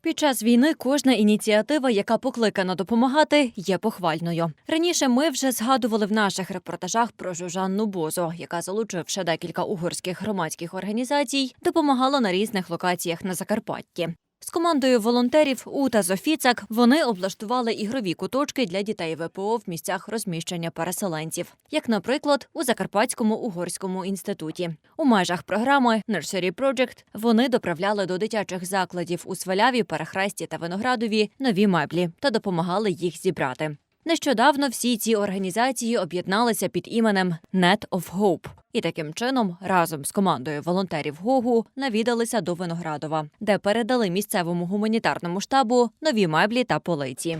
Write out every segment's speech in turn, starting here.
Під час війни кожна ініціатива, яка покликана допомагати, є похвальною. Раніше ми вже згадували в наших репортажах про Жужанну Бозо, яка, залучивши декілька угорських громадських організацій, допомагала на різних локаціях на Закарпатті. З командою волонтерів Ута Зофіцак вони облаштували ігрові куточки для дітей ВПО в місцях розміщення переселенців, як, наприклад, у Закарпатському угорському інституті. У межах програми Nursery Project вони доправляли до дитячих закладів у Сваляві, Перехресті та Виноградові нові меблі та допомагали їх зібрати. Нещодавно всі ці організації об'єдналися під іменем Net of Hope. І таким чином, разом з командою волонтерів ГОГУ навідалися до Виноградова, де передали місцевому гуманітарному штабу нові меблі та полиці.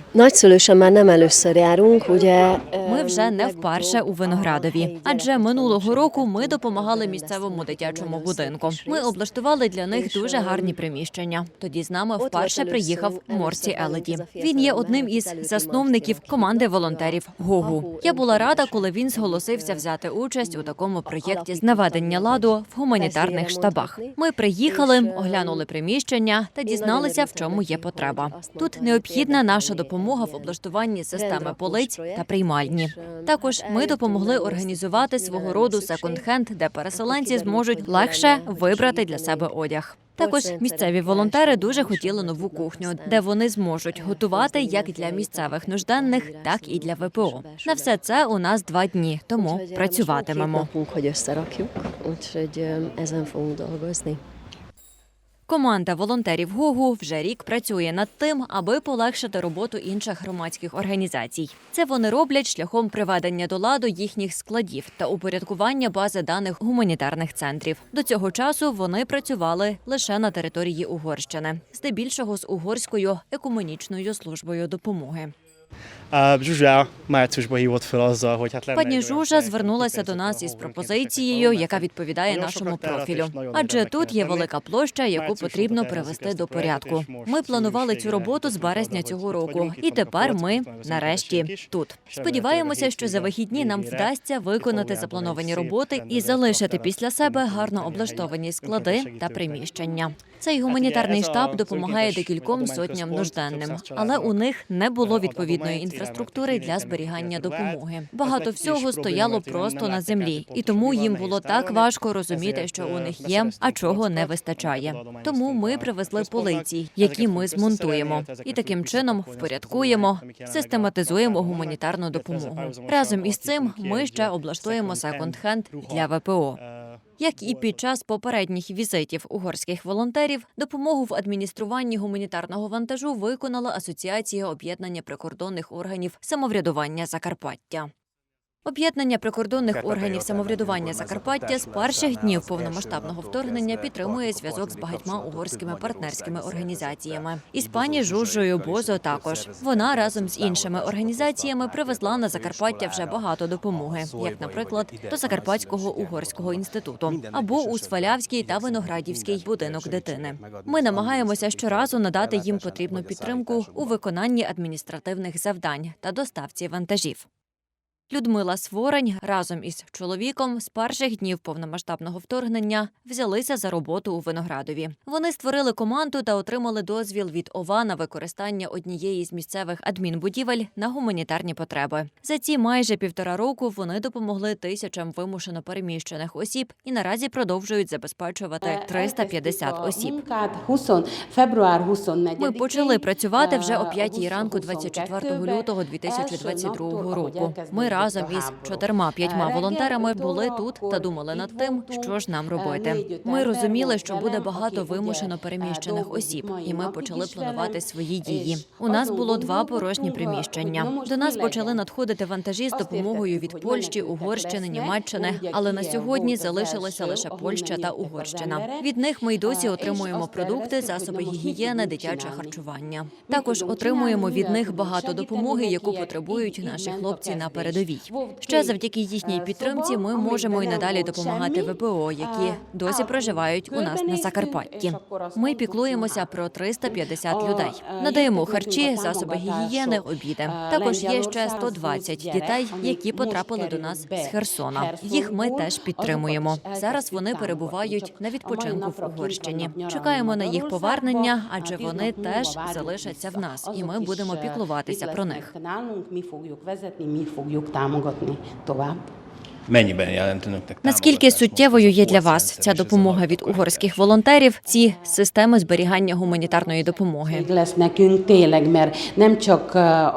Ми вже не вперше у Виноградові, адже минулого року ми допомагали місцевому дитячому будинку. Ми облаштували для них дуже гарні приміщення. Тоді з нами вперше приїхав Морсі Еледі. Він є одним із засновників команди волонтерів ГОГУ. Я була рада, коли він зголосився взяти участь у такому проєкті з наведення ладу в гуманітарних штабах. Ми приїхали, оглянули приміщення та дізналися, в чому є потреба. Тут необхідна наша допомога в облаштуванні системи полиць та приймальні. Також ми допомогли організувати свого роду секонд-хенд, де переселенці зможуть легше вибрати для себе одяг. Також місцеві волонтери дуже хотіли нову кухню, де вони зможуть готувати як для місцевих нужденних, так і для ВПО. На все це у нас два дні, тому працюватимемо. Команда волонтерів ГОГУ вже рік працює над тим, аби полегшити роботу інших громадських організацій. Це вони роблять шляхом приведення до ладу їхніх складів та упорядкування бази даних гуманітарних центрів. До цього часу вони працювали лише на території Угорщини, здебільшого з угорською екуменічною службою допомоги. Hogy hát lenne Пані Жужа звернулася до нас із пропозицією, яка відповідає нашому профілю. Адже тут є велика площа, яку потрібно привести до порядку. Ми планували цю роботу з березня цього року, і тепер ми нарешті тут. Сподіваємося, що за вихідні нам вдасться виконати заплановані роботи і залишити після себе гарно облаштовані склади та приміщення. Цей гуманітарний штаб допомагає декільком сотням нужденним, але у них не було відповідної інфраструктури для зберігання допомоги. Багато всього стояло просто на землі, і тому їм було так важко розуміти, що у них є, а чого не вистачає. Тому ми привезли полиці, які ми змонтуємо, і таким чином впорядкуємо, систематизуємо гуманітарну допомогу. Разом із цим ми ще облаштуємо секонд-хенд для ВПО. Як і під час попередніх візитів угорських волонтерів, допомогу в адмініструванні гуманітарного вантажу виконала Асоціація об'єднання прикордонних органів самоврядування Закарпаття. Об'єднання прикордонних органів самоврядування Закарпаття з перших днів повномасштабного вторгнення підтримує зв'язок з багатьма угорськими партнерськими організаціями. Із пані Жужжою Бозо також. Вона разом з іншими організаціями привезла на Закарпаття вже багато допомоги, як, наприклад, до Закарпатського угорського інституту або у Свалявський та Виноградівський будинок дитини. Ми намагаємося щоразу надати їм потрібну підтримку у виконанні адміністративних завдань та доставці вантажів. Людмила Сворень разом із чоловіком з перших днів повномасштабного вторгнення взялися за роботу у Виноградові. Вони створили команду та отримали дозвіл від ОВА на використання однієї з місцевих адмінбудівель на гуманітарні потреби. За ці майже півтора року вони допомогли тисячам вимушено переміщених осіб і наразі продовжують забезпечувати 350 осіб. Munkát 20, február 24 Ми почали працювати вже о 5 ранку 24 лютого 2022 року. Ми разом із чотирма-п'ятьма волонтерами були тут та думали над тим, що ж нам робити. Ми розуміли, що буде багато вимушено переміщених осіб, і ми почали планувати свої дії. У нас було два порожні приміщення. До нас почали надходити вантажі з допомогою від Польщі, Угорщини, Німеччини. Але на сьогодні залишилася лише Польща та Угорщина. Від них ми й досі отримуємо продукти, засоби гігієни, дитяче харчування. Також отримуємо від них багато допомоги, яку потребують наші хлопці на передовій. Передовій. Ще завдяки їхній підтримці ми можемо і надалі допомагати ВПО, які досі проживають у нас на Закарпатті. Ми піклуємося про 350 людей. Надаємо харчі, засоби гігієни, обіди. Також є ще 120 дітей, які потрапили до нас з Херсона. Їх ми теж підтримуємо. Зараз вони перебувають на відпочинку в Угорщині. Чекаємо на їх повернення, адже вони теж залишаться в нас, і ми будемо піклуватися про них. támogatni tovább. Наскільки суттєвою є для вас ця допомога від угорських волонтерів? Ці системи зберігання гуманітарної допомоги.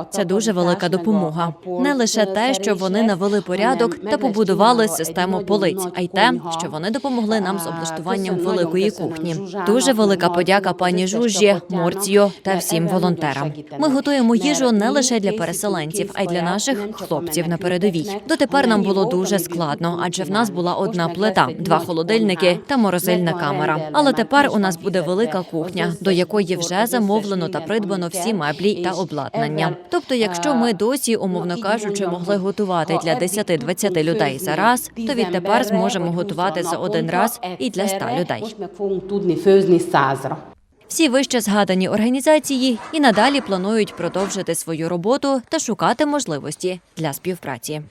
Це дуже велика допомога. Не лише те, що вони навели порядок та побудували систему полиць, а й те, що вони допомогли нам з облаштуванням великої кухні. Дуже велика подяка пані Жужі, Морціо та всім волонтерам. Ми готуємо їжу не лише для переселенців, а й для наших хлопців на передовій. Дотепер нам було дуже складно, адже в нас була одна плита, два холодильники та морозильна камера. Але тепер у нас буде велика кухня, до якої вже замовлено та придбано всі меблі та обладнання. Тобто, якщо ми досі, умовно кажучи, могли готувати для 10-20 людей за раз, то відтепер зможемо готувати за один раз і для 100 людей. Всі вище згадані організації і надалі планують продовжити свою роботу та шукати можливості для співпраці.